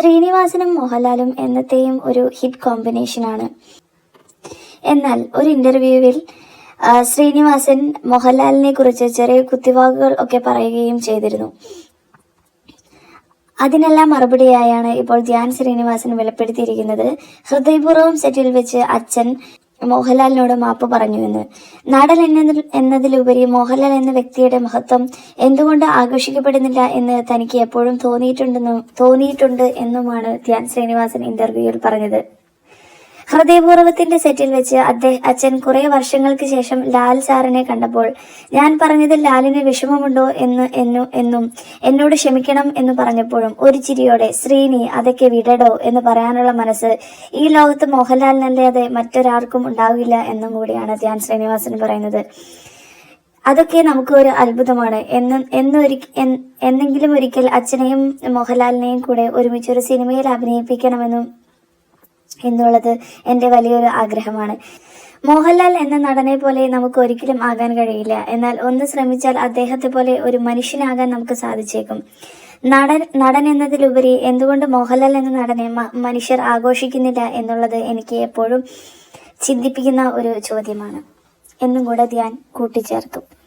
ശ്രീനിവാസനും മോഹൻലാലും എന്നത്തെയും ഒരു ഹിറ്റ് കോമ്പിനേഷൻ ആണ്. എന്നാൽ ഒരു ഇന്റർവ്യൂവിൽ ശ്രീനിവാസൻ മോഹൻലാലിനെ കുറിച്ച് ചെറിയ കുത്തിവാക്കുകൾ ഒക്കെ പറയുകയും ചെയ്തിരുന്നു. അതിനെല്ലാം മറുപടിയായാണ് ഇപ്പോൾ ധ്യാൻ ശ്രീനിവാസൻ വെളിപ്പെടുത്തിയിരിക്കുന്നത്. ഹൃദയപൂർവം സെറ്റിൽ വെച്ച് അച്ഛൻ മോഹൻലാലിനോട് മാപ്പ് പറഞ്ഞു എന്ന്. നടൻ എന്ന എന്നതിലുപരി മോഹൻലാൽ എന്ന വ്യക്തിയുടെ മഹത്വം എന്തുകൊണ്ട് ആഘോഷിക്കപ്പെടുന്നില്ല എന്ന് തനിക്ക് എപ്പോഴും തോന്നിയിട്ടുണ്ടെന്നും തോന്നിയിട്ടുണ്ട് എന്നുമാണ് ധ്യാൻ ശ്രീനിവാസൻ ഇന്റർവ്യൂവിൽ പറഞ്ഞത്. ഹൃദയപൂർവത്തിന്റെ സെറ്റിൽ വെച്ച് അദ്ദേഹം അച്ഛൻ കുറെ വർഷങ്ങൾക്ക് ശേഷം ലാൽ സാറിനെ കണ്ടപ്പോൾ ഞാൻ പറഞ്ഞതിൽ ലാലിന് വിഷമമുണ്ടോ എന്ന് എന്നു എന്നും എന്നോട് ക്ഷമിക്കണം എന്ന് പറഞ്ഞപ്പോഴും ഒരു ചിരിയോടെ ശ്രീനി അതൊക്കെ വിടടോ എന്ന് പറയാനുള്ള മനസ്സ് ഈ ലോകത്ത് മോഹൻലാലിനല്ലാതെ മറ്റൊരാർക്കും ഉണ്ടാവില്ല എന്നും കൂടിയാണ് ധ്യാൻ ശ്രീനിവാസൻ പറയുന്നത്. അതൊക്കെ നമുക്ക് ഒരു അത്ഭുതമാണ്. എന്ന് എന്നൊരി എന്നെങ്കിലും ഒരിക്കൽ അച്ഛനെയും മോഹൻലാലിനെയും കൂടെ ഒരുമിച്ച് ഒരു സിനിമയിൽ അഭിനയിപ്പിക്കണമെന്നും എന്നുള്ളത് എന്റെ വലിയൊരു ആഗ്രഹമാണ്. മോഹൻലാൽ എന്ന നടനെ പോലെ നമുക്ക് ഒരിക്കലും ആകാൻ കഴിയില്ല. എന്നാൽ ഒന്ന് ശ്രമിച്ചാൽ അദ്ദേഹത്തെ പോലെ ഒരു മനുഷ്യനാകാൻ നമുക്ക് സാധിച്ചേക്കും. നടൻ നടൻ എന്നതിലുപരി എന്തുകൊണ്ട് മോഹൻലാൽ എന്ന നടനെ മനുഷ്യർ ആഘോഷിക്കുന്നില്ല എന്നുള്ളത് എനിക്ക് എപ്പോഴും ചിന്തിപ്പിക്കുന്ന ഒരു ചോദ്യമാണ്. എന്നും കൂടെ ഞാൻ കൂട്ടിച്ചേർത്തു.